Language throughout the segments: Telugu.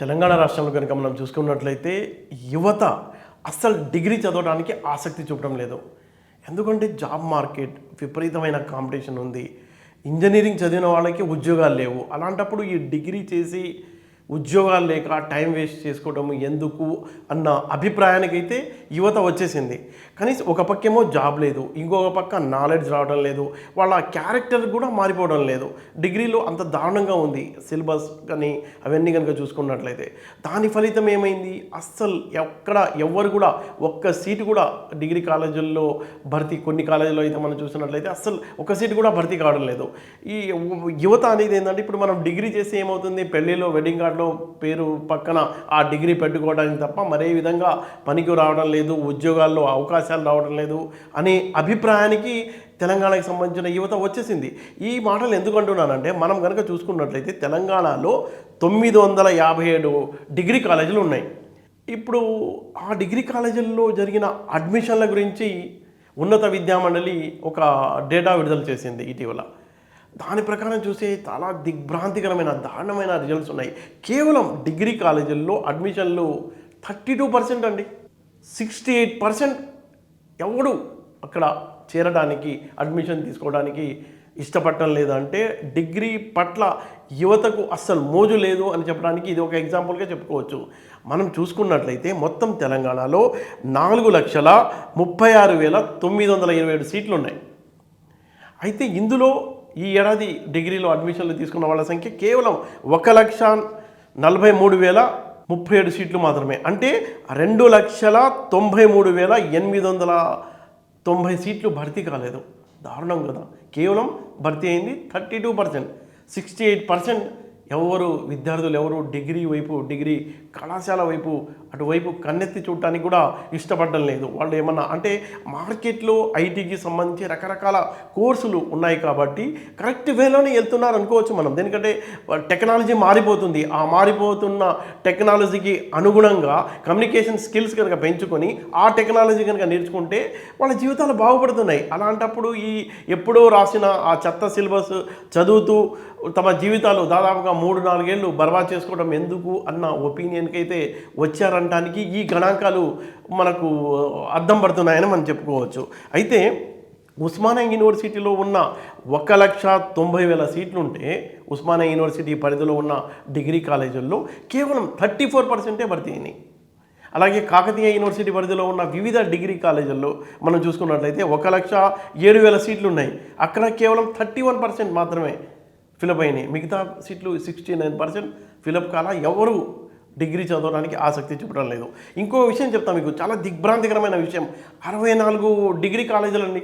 తెలంగాణ రాష్ట్రంలో కనుక మనం చూసుకున్నట్లయితే యువత అస్సలు డిగ్రీ చదవడానికి ఆసక్తి చూపడం లేదు. ఎందుకంటే జాబ్ మార్కెట్ విపరీతమైన కాంపిటీషన్ ఉంది. ఇంజనీరింగ్ చదివిన వాళ్ళకి ఉద్యోగాలు లేవు. అలాంటప్పుడు ఈ డిగ్రీ చేసి ఉద్యోగాలు లేక టైం వేస్ట్ చేసుకోవడం ఎందుకు అన్న అభిప్రాయానికైతే యువత వచ్చేసింది. కనీసం ఒక పక్కేమో జాబ్ లేదు ఇంకొక పక్క నాలెడ్జ్ రావడం లేదు వాళ్ళ క్యారెక్టర్ కూడా మారిపోవడం లేదు. డిగ్రీలో అంత దారుణంగా ఉంది సిలబస్ కానీ అవన్నీ కనుక చూసుకున్నట్లయితే. దాని ఫలితం ఏమైంది? అస్సలు ఎక్కడ ఎవ్వరు కూడా ఒక్క సీటు కూడా డిగ్రీ కాలేజీల్లో భర్తీ కొన్ని కాలేజీలో అయితే మనం చూసినట్లయితే అస్సలు ఒక సీటు కూడా భర్తీ కావడం లేదు. ఈ యువత అనేది ఏంటంటే ఇప్పుడు మనం డిగ్రీ చేస్తే ఏమవుతుంది? పెళ్ళిలో వెడ్డింగ్ కార్డులో పేరు పక్కన ఆ డిగ్రీ పెట్టుకోవడానికి తప్ప మరే విధంగా పనికి రావడం లేదు ఉద్యోగాల్లో అవకాశాలు రావడం లేదు అనే అభిప్రాయానికి తెలంగాణకి సంబంధించిన యువత వచ్చేసింది. ఈ మాటలు ఎందుకు అంటున్నానంటే మనం కనుక చూసుకున్నట్లయితే తెలంగాణలో తొమ్మిది వందల యాభై ఏడు డిగ్రీ కాలేజీలు ఉన్నాయి. ఇప్పుడు ఆ డిగ్రీ కాలేజీల్లో జరిగిన అడ్మిషన్ల గురించి ఉన్నత విద్యామండలి ఒక డేటా విడుదల చేసింది ఇటీవల. దాని ప్రకారం చూస్తే చాలా దిగ్భ్రాంతికరమైన దారుణమైన రిజల్ట్స్ ఉన్నాయి. కేవలం డిగ్రీ కాలేజీల్లో అడ్మిషన్లు థర్టీ టూ పర్సెంట్ అండి. సిక్స్టీ ఎయిట్ పర్సెంట్ ఎవడు అక్కడ చేరడానికి అడ్మిషన్ తీసుకోవడానికి ఇష్టపడటం లేదంటే డిగ్రీ పట్ల యువతకు అస్సలు మోజు లేదు అని చెప్పడానికి ఇది ఒక ఎగ్జాంపుల్గా చెప్పుకోవచ్చు. మనం చూసుకున్నట్లయితే మొత్తం తెలంగాణలో నాలుగు లక్షల ముప్పై ఆరు వేల తొమ్మిది వందల ఇరవై ఏడు సీట్లు ఉన్నాయి. అయితే ఇందులో ఈ ఏడాది డిగ్రీలో అడ్మిషన్లు తీసుకున్న వాళ్ళ సంఖ్య కేవలం ఒక లక్ష నలభై మూడు వేల ముప్పై ఏడు సీట్లు మాత్రమే. అంటే రెండు లక్షల తొంభై మూడు వేల ఎనిమిది వందల తొంభై సీట్లు భర్తీ కాలేదు. దారుణం కదా. కేవలం భర్తీ అయింది thirty two percent. Sixty eight percent ఎవరు విద్యార్థులు ఎవరు డిగ్రీ వైపు డిగ్రీ కళాశాల వైపు అటువైపు కన్నెత్తి చూడటానికి కూడా ఇష్టపడడం లేదు. వాళ్ళు ఏమన్నా అంటే మార్కెట్లో ఐటీకి సంబంధించి రకరకాల కోర్సులు ఉన్నాయి కాబట్టి కరెక్ట్ వేలోనే వెళ్తున్నారు అనుకోవచ్చు మనం. ఎందుకంటే టెక్నాలజీ మారిపోతుంది. ఆ మారిపోతున్న టెక్నాలజీకి అనుగుణంగా కమ్యూనికేషన్ స్కిల్స్ కనుక పెంచుకొని ఆ టెక్నాలజీ కనుక నేర్చుకుంటే వాళ్ళ జీవితాలు బాగుపడుతున్నాయి. అలాంటప్పుడు ఈ ఎప్పుడో రాసిన ఆ చెత్త సిలబస్ చదువుతూ తమ జీవితాలు దాదాపుగా మూడు నాలుగేళ్ళు బర్వా చేసుకోవడం ఎందుకు అన్న ఒపీనియన్కి అయితే వచ్చారనడానికి ఈ గణాంకాలు మనకు అర్థం పడుతున్నాయని మనం చెప్పుకోవచ్చు. అయితే ఉస్మానియా యూనివర్సిటీలో ఉన్న ఒక లక్ష తొంభై వేల సీట్లుంటే ఉస్మానియా యూనివర్సిటీ పరిధిలో ఉన్న డిగ్రీ కాలేజీల్లో కేవలం థర్టీ ఫోర్ పర్సెంటే భర్తీ అయినాయి అలాగే కాకతీయ యూనివర్సిటీ పరిధిలో ఉన్న వివిధ డిగ్రీ కాలేజీల్లో మనం చూసుకున్నట్లయితే ఒక లక్ష ఏడు వేల సీట్లు ఉన్నాయి అక్కడ కేవలం థర్టీ వన్ పర్సెంట్ మాత్రమే ఫిలప్ అయినాయి. మిగతా సీట్లు సిక్స్టీ నైన్ పర్సెంట్ ఫిలప్ కాల ఎవరు డిగ్రీ చదవడానికి ఆసక్తి చూపడం లేదు. ఇంకో విషయం చెప్తాను మీకు. చాలా దిగ్భ్రాంతికరమైన విషయం. అరవై నాలుగు డిగ్రీ కాలేజీలండి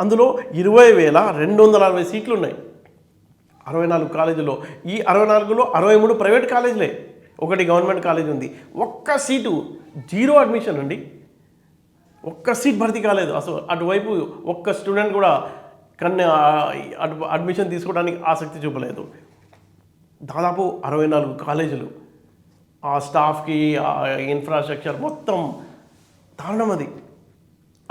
అందులో ఇరవై వేల రెండు వందల అరవై సీట్లు ఉన్నాయి. అరవై నాలుగు కాలేజీలో ఈ అరవై నాలుగులో అరవై మూడు ప్రైవేట్ కాలేజీలే. ఒకటి గవర్నమెంట్ కాలేజ్ ఉంది. ఒక్క సీటు జీరో అడ్మిషన్ అండి. ఒక్క సీట్ భర్తీ కాలేదు. అసలు అటువైపు ఒక్క స్టూడెంట్ కూడా కానీ అటు అడ్మిషన్ తీసుకోవడానికి ఆసక్తి చూపలేదు. దాదాపు అరవై నాలుగు కాలేజీలు ఆ స్టాఫ్కి ఆ ఇన్ఫ్రాస్ట్రక్చర్ మొత్తం దారుణం అది.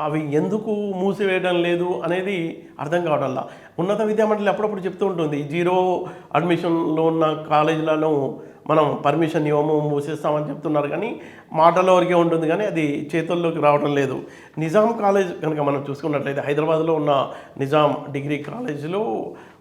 అవి ఎందుకు మూసివేయడం లేదు అనేది అర్థం కావడంలా. ఉన్నత విద్యామండలి అప్పుడప్పుడు చెప్తూ ఉంటుంది. జీరో అడ్మిషన్లో ఉన్న కాలేజీలను మనం పర్మిషన్ ఇవ్వము మూసేస్తామని చెప్తున్నారు. కానీ మాటల వరకే ఉంటుంది. కానీ అది చేతుల్లోకి రావడం లేదు. నిజాం కాలేజ్ కనుక మనం చూసుకున్నట్లయితే హైదరాబాద్లో ఉన్న నిజాం డిగ్రీ కాలేజీలో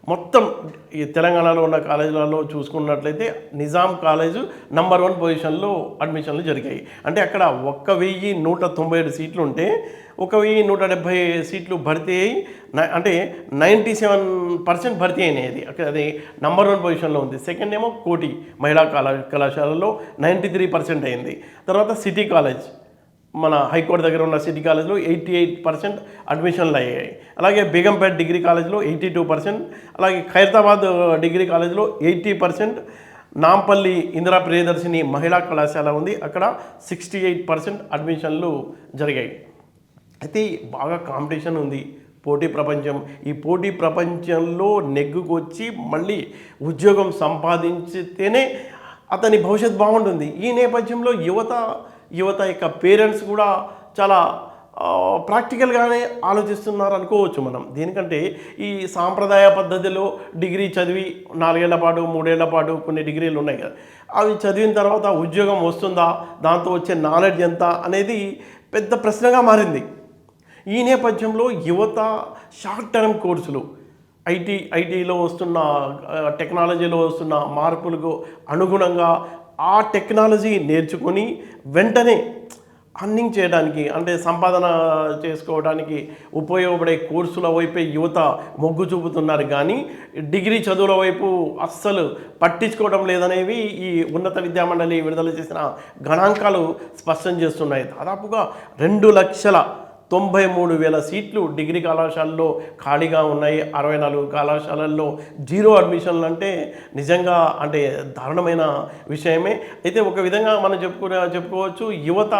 మొత్తం ఈ తెలంగాణలో ఉన్న కాలేజీలలో చూసుకున్నట్లయితే నిజాం కాలేజు నంబర్ వన్ పొజిషన్లో అడ్మిషన్లు జరిగాయి. అంటే అక్కడ ఒక్క వెయ్యి నూట తొంభై ఏడు సీట్లు ఉంటే ఒక వెయ్యి నూట డెబ్భై సీట్లు భర్తీ అయ్యి అంటే నైంటీ సెవెన్ పర్సెంట్ భర్తీ అయినాయి. అది అక్కడ అది నంబర్ వన్ పొజిషన్లో ఉంది. సెకండ్ ఏమో కోటి మహిళా కళా కళాశాలలో నైంటీ త్రీ పర్సెంట్ అయింది. తర్వాత సిటీ కాలేజ్. మన హైకోర్టు దగ్గర ఉన్న సిటీ కాలేజ్లో ఎయిటీ ఎయిట్ పర్సెంట్ అడ్మిషన్లు అయ్యాయి. అలాగే బేగంపేట్ డిగ్రీ కాలేజ్లో ఎయిటీ టూ పర్సెంట్ అలాగే ఖైరతాబాద్ డిగ్రీ కాలేజ్లో ఎయిటీ పర్సెంట్ నాంపల్లి ఇందిరా ప్రియదర్శిని మహిళా కళాశాల ఉంది. అక్కడ సిక్స్టీ ఎయిట్ పర్సెంట్ అడ్మిషన్లు జరిగాయి. అయితే బాగా కాంపిటీషన్ ఉంది పోటీ ప్రపంచం. ఈ పోటీ ప్రపంచంలో నెగ్గుకొచ్చి మళ్ళీ ఉద్యోగం సంపాదించితేనే అతని భవిష్యత్ బాగుంటుంది. ఈ నేపథ్యంలో యువత యువత యొక్క పేరెంట్స్ కూడా చాలా ప్రాక్టికల్గానే ఆలోచిస్తున్నారు అనుకోవచ్చు మనం. దీనికంటే ఈ సాంప్రదాయ పద్ధతిలో డిగ్రీ చదివి నాలుగేళ్ళ పాటు మూడేళ్ళ పాటు కొన్ని డిగ్రీలు ఉన్నాయి కదా. అవి చదివిన తర్వాత ఉద్యోగం వస్తుందా? దాంతో వచ్చే నాలెడ్జ్ ఎంత? అనేది పెద్ద ప్రశ్నగా మారింది. ఈ నేపథ్యంలో యువత షార్ట్ టర్మ్ కోర్సులు ఐటీ ఐటీలో వస్తున్న టెక్నాలజీలో వస్తున్న మార్పులకు అనుగుణంగా ఆ టెక్నాలజీ నేర్చుకొని వెంటనే అర్నింగ్ చేయడానికి అంటే సంపాదన చేసుకోవడానికి ఉపయోగపడే కోర్సుల వైపే యువత మొగ్గు చూపుతున్నారు. కానీ డిగ్రీ చదువుల వైపు అస్సలు పట్టించుకోవడం లేదనేవి ఈ ఉన్నత విద్యామండలి విడుదల చేసిన గణాంకాలు స్పష్టం చేస్తున్నాయి. దాదాపుగా రెండు లక్షల తొంభై మూడు వేల సీట్లు డిగ్రీ కళాశాలలో ఖాళీగా ఉన్నాయి. అరవై నాలుగు కళాశాలల్లో జీరో అడ్మిషన్లు అంటే నిజంగా అంటే దారుణమైన విషయమే. అయితే ఒక విధంగా మనం చెప్పుకునే చెప్పుకోవచ్చు యువత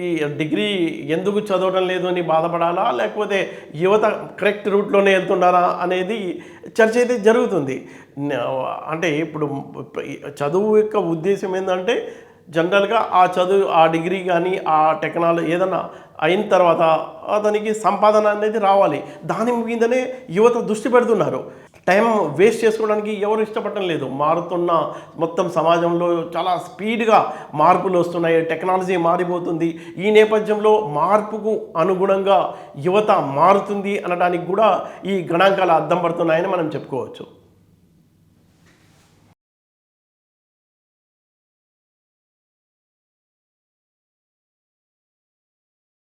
ఈ డిగ్రీ ఎందుకు చదవడం లేదు అని బాధపడాలా? లేకపోతే యువత కరెక్ట్ రూట్లోనే వెళ్తున్నారా అనేది చర్చ అయితే జరుగుతుంది. అంటే ఇప్పుడు చదువు యొక్క ఉద్దేశం ఏంటంటే జనరల్గా ఆ చదువు ఆ డిగ్రీ కానీ ఆ టెక్నాలజీ ఏదన్నా అయిన తర్వాత అతనికి సంపాదన అనేది రావాలి. దాని మీదనే యువత దృష్టి పెడుతున్నారు. టైం వేస్ట్ చేసుకోవడానికి ఎవరు ఇష్టపడటం లేదు. మారుతున్న మొత్తం సమాజంలో చాలా స్పీడ్గా మార్పులు వస్తున్నాయి. టెక్నాలజీ మారిపోతుంది. ఈ నేపథ్యంలో మార్పుకు అనుగుణంగా యువత మారుతుంది అనడానికి కూడా ఈ గణాంకాలు అద్దం పడుతున్నాయని మనం చెప్పుకోవచ్చు.